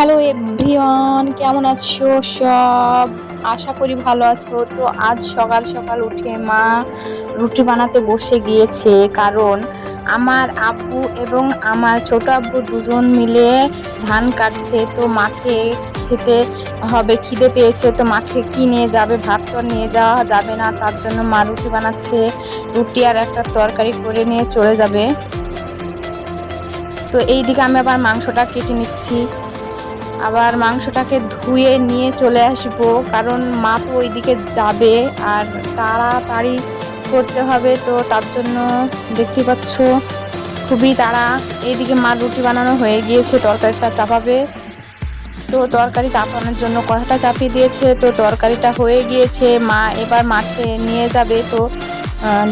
Hello everyone কেমন আছো? সব আশা করি ভালো আছো। তো আজ সকাল সকাল উঠে মা রুটি বানাতে বসে গিয়েছে। কারণ আমার আব্বু এবং আমার ছোট আব্বু দুজন মিলে ধান কাটছে। তো মাঠে খেতে হবে, খিদে পেয়েছে। তো মাঠে কি নিয়ে যাবে? ভাত তো নিয়ে যাওয়া যাবে না। তার জন্য মা রুটি বানাচ্ছে। রুটি আর একটা তরকারি করে নিয়ে চলে যাবে। তো এইদিকে আমি আবার মাংসটা কেটে নিচ্ছি। আবার মাংসটাকে ধুয়ে নিয়ে চলে আসব, কারণ মা তো ওইদিকে যাবে আর তাড়াতাড়ি করতে হবে তো তার জন্য দেখতে পাচ্ছ খুবই তাড়া। এইদিকে মা রুটি বানানো হয়ে গিয়েছে, তরকারিটা চাপাবে। তো তরকারি চাপানোর জন্য কড়াটা চাপিয়ে দিয়েছে, তো তরকারিটা হয়ে গিয়েছে। মা এবার মাঠে নিয়ে যাবে তো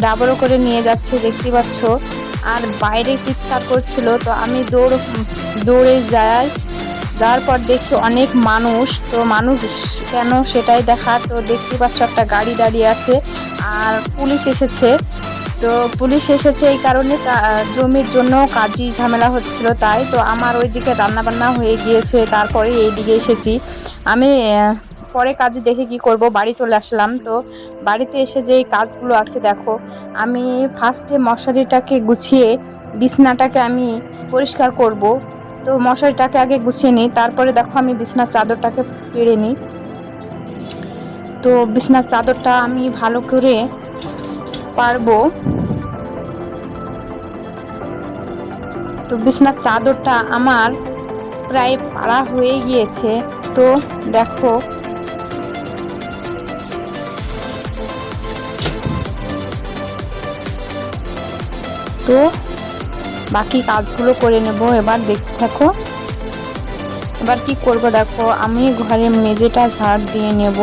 ডাবরও করে নিয়ে যাচ্ছে, দেখতে পাচ্ছ। আর বাইরে চিৎকার করছিল, তো আমি দৌড়, দৌড়ে যাই যাওয়ার পর দেখছি অনেক মানুষ, তো মানুষ কেন সেটাই দেখা তো দেখতে পাচ্ছ একটা গাড়ি দাঁড়িয়ে আছে আর পুলিশ এসেছে। তো পুলিশ এসেছে এই কারণে জমির জন্য কাজই ঝামেলা হচ্ছিল তাই। তো আমার ওইদিকে রান্নাবান্না হয়ে গিয়েছে, তারপরে এই দিকে এসেছি। আমি পরে কাজ দেখে কি করব, বাড়ি চলে আসলাম। তো বাড়িতে এসে যে কাজগুলো আছে দেখো, আমি ফার্স্টে মশারিটাকে গুছিয়ে বিছনাটাকে আমি পরিষ্কার করব। তো মশারিটাকে আগে গুছিয়ে নিই, তারপরে দেখো আমি বিছনার চাদরটাকে পেড়ে নিই। তো বিছনার চাদরটা আমি ভালো করে পারব। তো বিছনার চাদরটা আমার প্রায় পাড়া হয়ে গিয়েছে। তো দেখো। তো বাকি কাজগুলো করে নেব। এবার দেখতে থাকো। এবার কি করব দেখো, আমি ঘরের মেঝেটা ঝাড় দিয়ে নেব।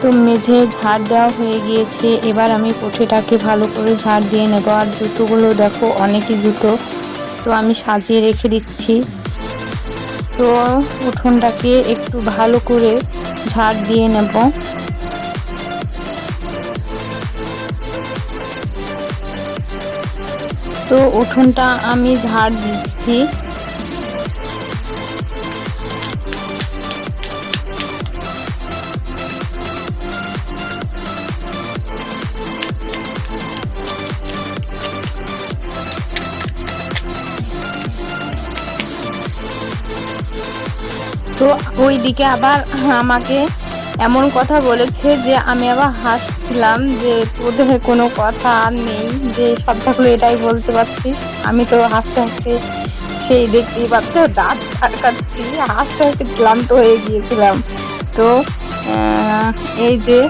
তো মেঝে ঝাড় দেওয়া হয়ে গিয়েছে। এবার আমি পুঁঠিটাকে ভালো করে ঝাড় দিয়ে নেব। আর জুতোগুলো দেখো, অনেকই জুতো। তো আমি সাজিয়ে রেখে দিচ্ছি। তো উঠোনটাকে একটু ভালো করে ঝাড় দিয়ে নেব। তো উঠোনটা আমি ঝাড় দিচ্ছি। তো ওই দিকে আবার আমাকে এমন কথা বলেছে যে আমি আবার হাসছিলাম যে তোদের কোনো কথা আর নেই, যে সব থাকলে এটাই বলতে পারছি। আমি তো হাসতে হাসতে সেই দেখতেই পাচ্ছ, দাঁত কাটকাচ্ছি হাসতে হাসতে ক্লান্ত হয়ে গিয়েছিলাম। তো এই যে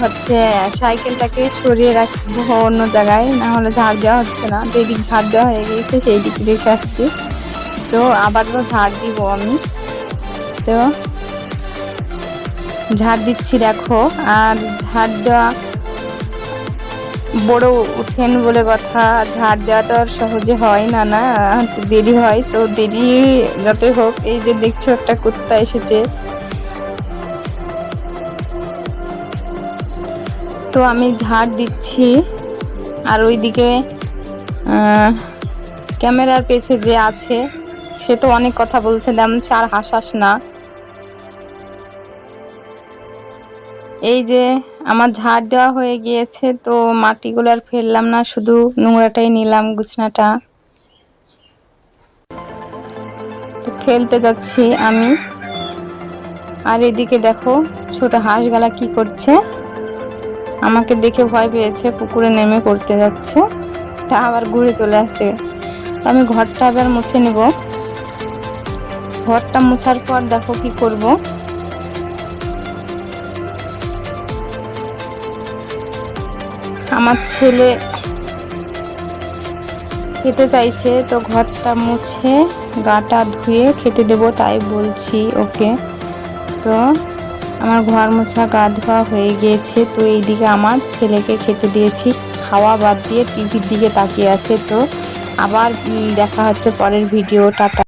হচ্ছে সাইকেলটাকে সরিয়ে রাখব অন্য জায়গায়, না হলে ঝাড় দেওয়া হচ্ছে না। যেদিক ঝাড় দেওয়া হয়ে গিয়েছে সেই দিক রেখে আসছি। তো আবারও ঝাড় দিব আমি। তো ঝাড় দিচ্ছি দেখো। আর ঝাড় দেওয়া বড় উঠেন বলে কথা, ঝাড় দেওয়া তো আর সহজে হয় না না হচ্ছে দেরি হয়। তো দেরি যতই হোক, এই যে দেখছ একটা কুত্তা এসেছে। তো আমি ঝাড় দিচ্ছি। আর ওইদিকে ক্যামেরার পেছে যে আছে, সে তো অনেক কথা বলছে তেমন আর হাসাস না। এই যে আমার ঝাড় দেওয়া হয়ে গিয়েছে, তো মাটিগুলো আর ফেললাম না, শুধু নোংরাটাই নিলাম, গুছনাটা। তো খেলতে যাচ্ছি আমি। আর এদিকে দেখো, ছোট হাঁস গালা কি করছে। আমাকে দেখে ভয় পেয়েছে, পুকুরে নেমে পড়তে যাচ্ছে। তা আবার ঘুরে চলে আসছে। আমি ঘরটা আবার মুছে নেব। ঘরটা মুছার পর দেখো কি করব। আমার ছেলে খেতে চাইছে, তো ঘরটা মুছে গাটা ধুয়ে খেতে দেব তাই বলছি ওকে। তো আমার ঘর মোছা গা ধোয়া হয়ে গিয়েছে, তো এইদিকে আমার ছেলেকে খেতে দিয়েছি। খাওয়া বাদ দিয়ে টিভির দিকে তাকিয়ে আছে, তো আবার দেখা হচ্ছে পরের ভিডিও টাটা